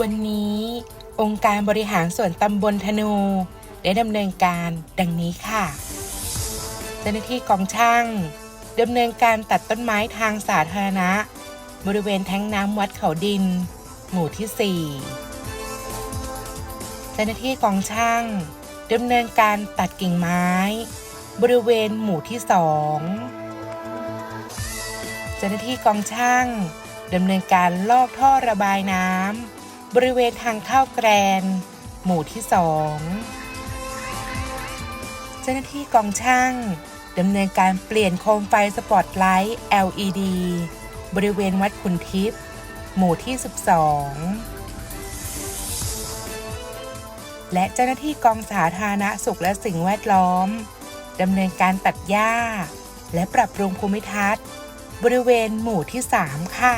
วันนี้องค์การบริหารส่วนตำบลธนู ได้ดำเนินการดังนี้ค่ะ เจ้าหน้าที่กองช่างดำเนินการตัดต้นไม้ทางสาธารณะ บริเวณแท้งน้ำวัดเขาดิน หมู่ที่ 4 เจ้าหน้าที่กองช่างดำเนินการตัดกิ่งไม้ บริเวณหมู่ที่ 2 เจ้าหน้าที่กองช่างดำเนินการลอกท่อระบายน้ำ บริเวณทางเข้าแกรน หมู่ที่2เจ้าหน้าที่กองช่างดำเนินการเปลี่ยนโคมไฟสปอตไลท์ LED บริเวณวัดขุนทิพย์หมู่ที่ 12 และเจ้าหน้าที่กองสาธารณสุขและสิ่งแวดล้อมดำเนินการตัดหญ้า และปรับปรุงภูมิทัศน์ บริเวณหมู่ที่ 3 ค่ะ